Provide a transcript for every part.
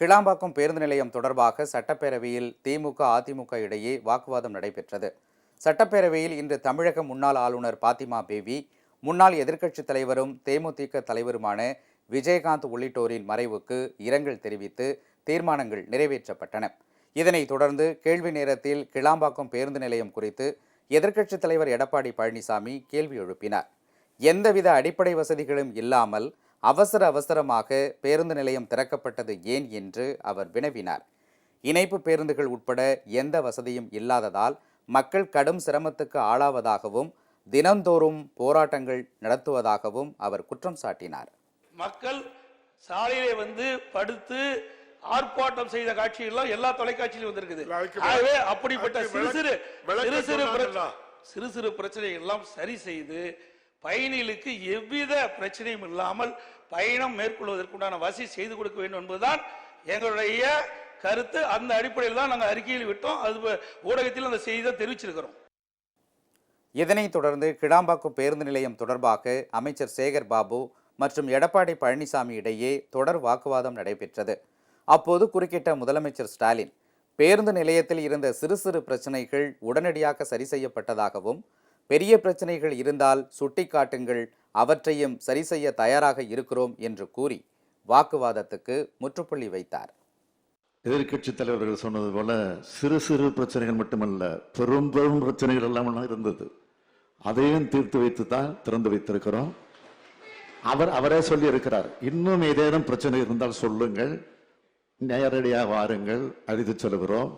கிளாம்பாக்கம் பேருந்து நிலையம் தொடர்பாக சட்டப்பேரவையில் திமுக அதிமுக இடையே வாக்குவாதம் நடைபெற்றது. சட்டப்பேரவையில் இன்று தமிழக முன்னாள் ஆளுநர் பாத்திமா பேவி முன்னாள் எதிர்க்கட்சித் தலைவரும் தேமுதிக தலைவருமான விஜயகாந்த் உள்ளிட்டோரின் மறைவுக்கு இரங்கல் தெரிவித்து தீர்மானங்கள் நிறைவேற்றப்பட்டன. இதனைத் தொடர்ந்து கேள்வி நேரத்தில் கிளாம்பாக்கம் பேருந்து நிலையம் குறித்து எதிர்க்கட்சித் தலைவர் எடப்பாடி பழனிசாமி கேள்வி எழுப்பினார். எந்தவித அடிப்படை வசதிகளும் இல்லாமல் அவசர அவசரமாக பேருந்து நிலையம் திறக்கப்பட்டது ஏன் என்று அவர் வினவினார். இணைப்பு பேருந்துகள் உட்பட எந்த வசதியும் இல்லாததால் மக்கள் கடும் சிரமத்துக்கு ஆளாவதாகவும் தினந்தோறும் போராட்டங்கள் நடத்துவதாகவும் அவர் குற்றம் சாட்டினார். மக்கள் சாலையிலே வந்து படுத்து ஆர்ப்பாட்டம் செய்த காட்சிகள்லாம் எல்லா தொலைக்காட்சியிலும் வந்திருக்குது. ஆகவே அப்படிப்பட்ட சிறு சிறு சிறு சிறு சிறு சிறு பிரச்சனைகள் எல்லாம் சரி செய்து பயணிகளுக்கு எவ்வித பிரச்சனையும் இல்லாமல் பயணம் மேற்கொள்வதற்குண்டான வசதி செய்து கொடுக்க வேண்டும் என்பதுதான் எங்களுடைய கருத்து. அந்த அடிப்படையில் தான் நாங்கள் அறிக்கையில் விட்டோம். அது ஊடகத்தில் அந்த செய்தியை தெரிவிச்சிருக்கிறோம். இதனைத் தொடர்ந்து கிடாம்பாக்கம் பேருந்து நிலையம் தொடர்பாக அமைச்சர் சேகர் பாபு மற்றும் எடப்பாடி பழனிசாமி இடையே தொடர் வாக்குவாதம் நடைபெற்றது. அப்போது குறுக்கிட்ட முதலமைச்சர் ஸ்டாலின் பேருந்து நிலையத்தில் இருந்த சிறு சிறு பிரச்சனைகள் உடனடியாக சரி செய்யப்பட்டதாகவும் பெரிய பிரச்சனைகள் இருந்தால் சுட்டிக்காட்டுங்கள் அவற்றையும் சரி செய்ய தயாராக இருக்கிறோம் என்று கூறி வாக்குவாதத்துக்கு முற்றுப்புள்ளி வைத்தார். எதிர்க்கட்சி தலைவர்கள் சொன்னது போல சிறு சிறு பிரச்சனைகள் மட்டுமல்ல பெரும் பெரும் பிரச்சனைகள் எல்லாம் இருந்தது. அதையும் தீர்த்து வைத்து தான் திறந்து வைத்திருக்கிறோம். அவர் அவரே சொல்லி இருக்கிறார் இன்னும் ஏதேனும் பிரச்சனை இருந்தால் சொல்லுங்கள் நேரடியாக வாருங்கள் அழித்து சொல்கிறோம்.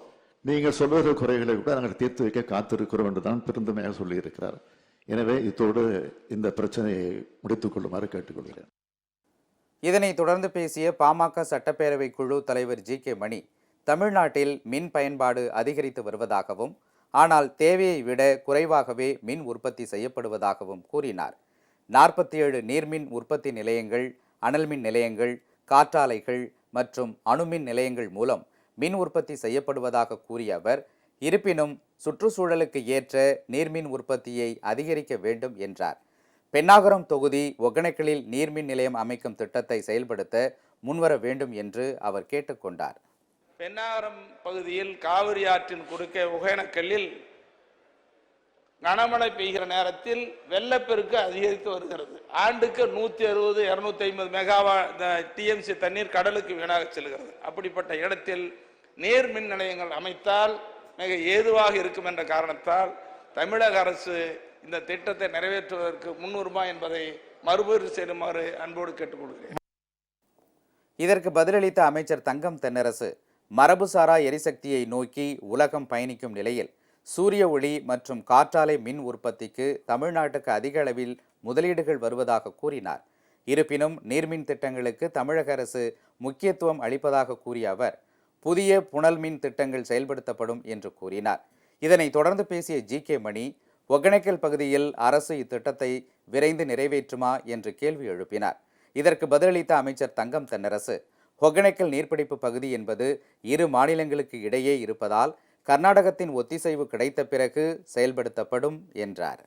நீங்கள் சொல்லுகிற குறைகளை கூட நாங்கள் தீர்த்து வைக்க காத்திருக்கிறோம் என்று தான் பெருந்தமையாக சொல்லியிருக்கிறார். எனவே இத்தோடு இந்த பிரச்சனையை முடித்துக் கொள்ளுமாறு கேட்டுக்கொள்கிறேன். இதனைத் தொடர்ந்து பேசிய பாமக சட்டப்பேரவை குழு தலைவர் ஜி கே மணி தமிழ்நாட்டில் மின் பயன்பாடு அதிகரித்து வருவதாகவும் ஆனால் தேவையை விட குறைவாகவே மின் உற்பத்தி செய்யப்படுவதாகவும் கூறினார். நாற்பத்தி ஏழு நீர்மின் உற்பத்தி நிலையங்கள் அனல் மின் நிலையங்கள் காற்றாலைகள் மற்றும் அணுமின் நிலையங்கள் மூலம் மின் உற்பத்தி செய்யப்படுவதாக கூறிய அவர் இருப்பினும் சுற்றுச்சூழலுக்கு ஏற்ற நீர்மின் உற்பத்தியை அதிகரிக்க வேண்டும் என்றார். பென்னாகரம் தொகுதி ஒகேனக்கலில் நீர்மின் நிலையம் அமைக்கும் திட்டத்தை செயல்படுத்த முன்வர வேண்டும் என்று அவர் கேட்டுக்கொண்டார் பெண்ணாகரம் பகுதியில் காவிரி ஆற்றின் குறுக்கே ஒகேனக்கல்லில் கனமழை பெய்கிற நேரத்தில் வெள்ளப்பெருக்கு அதிகரித்து வருகிறது. ஆண்டுக்கு நூற்றி அறுபது இருநூத்தி ஐம்பது மெகாவா டிஎம்சி தண்ணீர் கடலுக்கு வீணாக செல்கிறது. அப்படிப்பட்ட இடத்தில் நீர் மின் நிலையங்கள் அமைத்தால் மிக ஏதுவாக இருக்கும் என்ற காரணத்தால் தமிழக அரசு இந்த திட்டத்தை நிறைவேற்றுவதற்கு முன்னுரிமா என்பதை மறுபரிசீலனை செய்யுமாறு அன்போடு கேட்டுக்கொள்கிறேன். இதற்கு பதிலளித்த அமைச்சர் தங்கம் தென்னரசு மரபுசாரா எரிசக்தியை நோக்கி உலகம் பயணிக்கும் நிலையில் சூரிய ஒளி மற்றும் காற்றாலை மின் உற்பத்திக்கு தமிழ்நாட்டுக்கு அதிக அளவில் முதலீடுகள் வருவதாக கூறினார். இருப்பினும் நீர்மின் திட்டங்களுக்கு தமிழக அரசு முக்கியத்துவம் அளிப்பதாக கூறிய அவர் புதிய புனல் மின் திட்டங்கள் செயல்படுத்தப்படும் என்று கூறினார். இதனைத் தொடர்ந்து பேசிய ஜி கே மணி ஒகேனக்கல் பகுதியில் அரசு இத்திட்டத்தை விரைந்து நிறைவேற்றுமா என்று கேள்வி எழுப்பினார். இதற்கு பதிலளித்த அமைச்சர் தங்கம் தென்னரசு ஒகேனக்கல் நீர்பிடிப்பு பகுதி என்பது இரு மாநிலங்களுக்கு இடையே இருப்பதால் கர்நாடகத்தின் ஒத்திசைவு கிடைத்த பிறகு செயல்படுத்தப்படும் என்றார்.